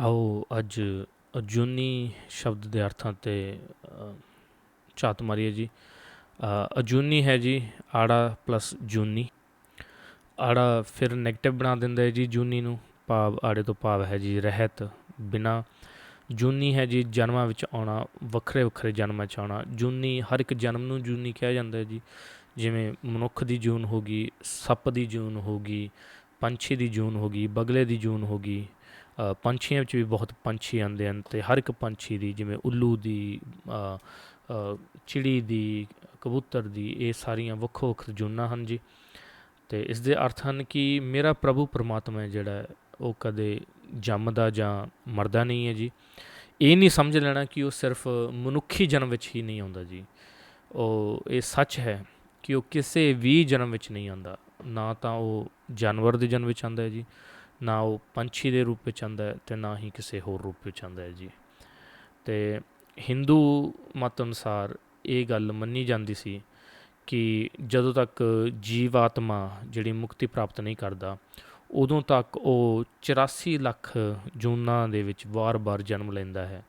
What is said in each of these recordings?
ਆਓ ਅੱਜ ਅਜੂਨੀ ਸ਼ਬਦ ਦੇ ਅਰਥਾਂ ਤੇ ਝਾਤ ਮਾਰੀਏ ਜੀ। ਅਜੂਨੀ ਹੈ ਜੀ, ਆੜਾ ਪਲੱਸ ਜੂਨੀ। ਆੜਾ ਫਿਰ 네ਗੇਟਿਵ ਬਣਾ ਦਿੰਦਾ ਹੈ ਜੀ ਜੂਨੀ ਨੂੰ। ਭਾਵ ਆੜੇ ਤੋਂ ਭਾਵ ਹੈ ਜੀ ਰਹਿਤ, ਬਿਨਾ। ਜੂਨੀ ਹੈ ਜੀ ਜਨਮਾਂ ਵਿੱਚ ਆਉਣਾ, ਵੱਖਰੇ ਵੱਖਰੇ ਜਨਮਾਂ 'ਚ ਆਉਣਾ। ਜੂਨੀ ਹਰ ਇੱਕ ਜਨਮ ਨੂੰ ਜੂਨੀ ਕਿਹਾ ਜਾਂਦਾ ਹੈ ਜੀ। ਜਿਵੇਂ ਮਨੁੱਖ ਦੀ ਜੂਨ ਹੋ ਗਈ, ਸੱਪ ਦੀ ਜੂਨ ਹੋ ਗਈ, ਪੰਛੀ ਦੀ ਜੂਨ ਹੋ ਗਈ, ਬਗਲੇ ਦੀ ਜੂਨ ਹੋ ਗਈ। ਪੰਛੀਆਂ ਵਿੱਚ ਵੀ ਬਹੁਤ ਪੰਛੀ ਆਉਂਦੇ ਹਨ ਤੇ ਹਰ ਇੱਕ ਪੰਛੀ ਦੀ ਜਿਵੇਂ ਉੱਲੂ ਦੀ ਚਿੜੀ ਦੀ, ਕਬੂਤਰ ਦੀ ਇਹ ਸਾਰੀਆਂ ਵੱਖੋ ਵੱਖ ਜੂਨਾਂ ਹਨ ਜੀ। ਤੇ ਇਸ ਦੇ ਅਰਥ ਹਨ ਕਿ ਮੇਰਾ ਪ੍ਰਭੂ ਪਰਮਾਤਮਾ ਹੈ ਜਿਹੜਾ ਉਹ ਕਦੇ ਜੰਮਦਾ ਜਾਂ ਮਰਦਾ ਨਹੀਂ ਹੈ ਜੀ। ਇਹ ਨਹੀਂ ਸਮਝ ਲੈਣਾ ਕਿ ਉਹ ਸਿਰਫ ਮਨੁੱਖੀ ਜਨਮ ਵਿੱਚ ਹੀ ਨਹੀਂ ਆਉਂਦਾ ਜੀ। ਉਹ, ਇਹ ਸੱਚ ਹੈ ਕਿ ਉਹ ਕਿਸੇ ਵੀ ਜਨਮ ਵਿੱਚ ਨਹੀਂ ਆਉਂਦਾ। ਨਾ ਤਾਂ ਉਹ ਜਾਨਵਰ ਦੇ ਜਨਮ ਵਿੱਚ ਆਉਂਦਾ ਹੈ ਜੀ। ਨਾ ਉਹ ਪੰਛੀ ਦੇ ਰੂਪ ਵਿੱਚ ਆਉਂਦਾ ਹੈ ਤੇ ਨਾ ਹੀ ਕਿਸੇ ਹੋਰ ਰੂਪ ਵਿੱਚ ਆਉਂਦਾ ਹੈ ਜੀ। ਤੇ ਹਿੰਦੂ ਮਤ ਅਨੁਸਾਰ ਇਹ ਗੱਲ ਮੰਨੀ ਜਾਂਦੀ ਸੀ ਕਿ ਜਦੋਂ ਤੱਕ ਜੀਵ ਆਤਮਾ ਜਿਹੜੀ ਮੁਕਤੀ ਪ੍ਰਾਪਤ ਨਹੀਂ ਕਰਦਾ, ਉਦੋਂ ਤੱਕ ਉਹ 84 ਲੱਖ ਜੂਨਾਂ ਦੇ ਵਿੱਚ ਵਾਰ-ਵਾਰ ਜਨਮ ਲੈਂਦਾ ਹੈ।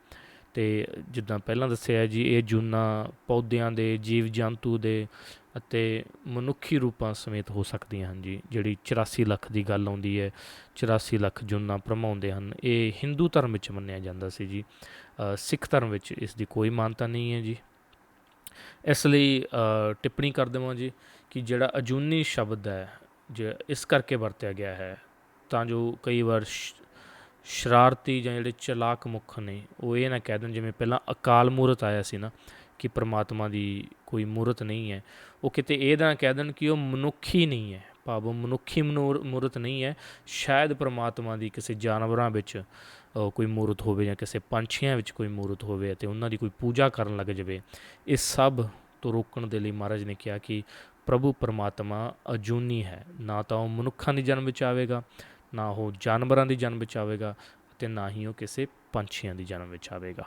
ਤੇ ਜਿੱਦਾਂ ਪਹਿਲਾਂ ਦੱਸਿਆ ਜੀ, ਇਹ ਜੂਨਾਂ ਪੌਦਿਆਂ ਦੇ ਜੀਵ ਜੰਤੂ ਦੇ ਅਤੇ ਮਨੁੱਖੀ ਰੂਪਾਂ ਸਮੇਤ ਹੋ ਸਕਦੀਆਂ ਹਨ ਜੀ, ਜਿਹੜੀ 84 ਲੱਖ ਦੀ ਗੱਲ ਆਉਂਦੀ ਹੈ 84 ਲੱਖ ਜੂਨਾਂ ਭਰਮਾਉਂਦੇ ਹਨ, ਇਹ ਹਿੰਦੂ ਧਰਮ ਵਿੱਚ ਮੰਨਿਆ ਜਾਂਦਾ ਸੀ ਜੀ। ਸਿੱਖ ਧਰਮ ਵਿੱਚ ਇਸ ਦੀ ਕੋਈ ਮਾਨਤਾ ਨਹੀਂ ਹੈ ਜੀ। ਇਸ ਲਈ ਟਿੱਪਣੀ ਕਰ ਦੇਵਾਂ ਜੀ ਕਿ ਜਿਹੜਾ ਅਜੂਨੀ ਸ਼ਬਦ ਹੈ, ਜੇ ਇਸ ਕਰਕੇ ਵਰਤਿਆ ਗਿਆ ਹੈ, ਤਾਂ ਜੋ ਕਈ ਵਾਰ ਸ਼ਰਾਰਤੀ ਜਾਂ ਜਿਹੜੇ ਚਲਾਕ ਮੁੱਖ ਨੇ, ਉਹ ਇਹ ਨਾ ਕਹਿ ਦੇਣ, ਜਿਵੇਂ ਪਹਿਲਾਂ ਅਕਾਲ ਮੂਰਤ ਆਇਆ ਸੀ ਨਾ ਕਿ ਪ੍ਰਮਾਤਮਾ ਦੀ ਕੋਈ ਮੂਰਤ ਨਹੀਂ ਹੈ। ਉਹ ਕਿਤੇ ਇਹ ਨਾ ਕਹਿ ਦੇਣ ਕਿ ਉਹ ਮਨੁੱਖੀ ਨਹੀਂ ਹੈ। ਭਾਵ ਮਨੁੱਖੀ ਮਨੂਰ- ਮੂਰਤ ਨਹੀਂ ਹੈ। ਸ਼ਾਇਦ ਪ੍ਰਮਾਤਮਾ ਦੀ ਕਿਸੇ ਜਾਨਵਰਾਂ ਵਿੱਚ ਕੋਈ ਮੂਰਤ ਹੋਵੇ ਜਾਂ ਕਿਸੇ ਪੰਛੀਆਂ ਵਿੱਚ ਕੋਈ ਮੂਰਤ ਹੋਵੇ ਅਤੇ ਉਹਨਾਂ ਦੀ ਕੋਈ ਪੂਜਾ ਕਰਨ ਲੱਗ ਜਾਵੇ। ਇਹ ਸਭ ਤੋਂ ਰੋਕਣ ਦੇ ਲਈ ਮਹਾਰਾਜ ਨੇ ਕਿਹਾ ਕਿ ਪ੍ਰਭੂ ਪਰਮਾਤਮਾ ਅਜੂਨੀ ਹੈ। ਨਾ ਤਾਂ ਉਹ ਮਨੁੱਖਾਂ ਦੀ ਜਨਮ ਵਿੱਚ ਆਵੇਗਾ, ਨਾ ਉਹ ਜਾਨਵਰਾਂ ਦੀ ਜਨਮ ਵਿੱਚ ਆਵੇਗਾ ਅਤੇ ਨਾ ਹੀ ਉਹ ਕਿਸੇ ਪੰਛੀਆਂ ਦੀ ਜਨਮ ਵਿੱਚ ਆਵੇਗਾ।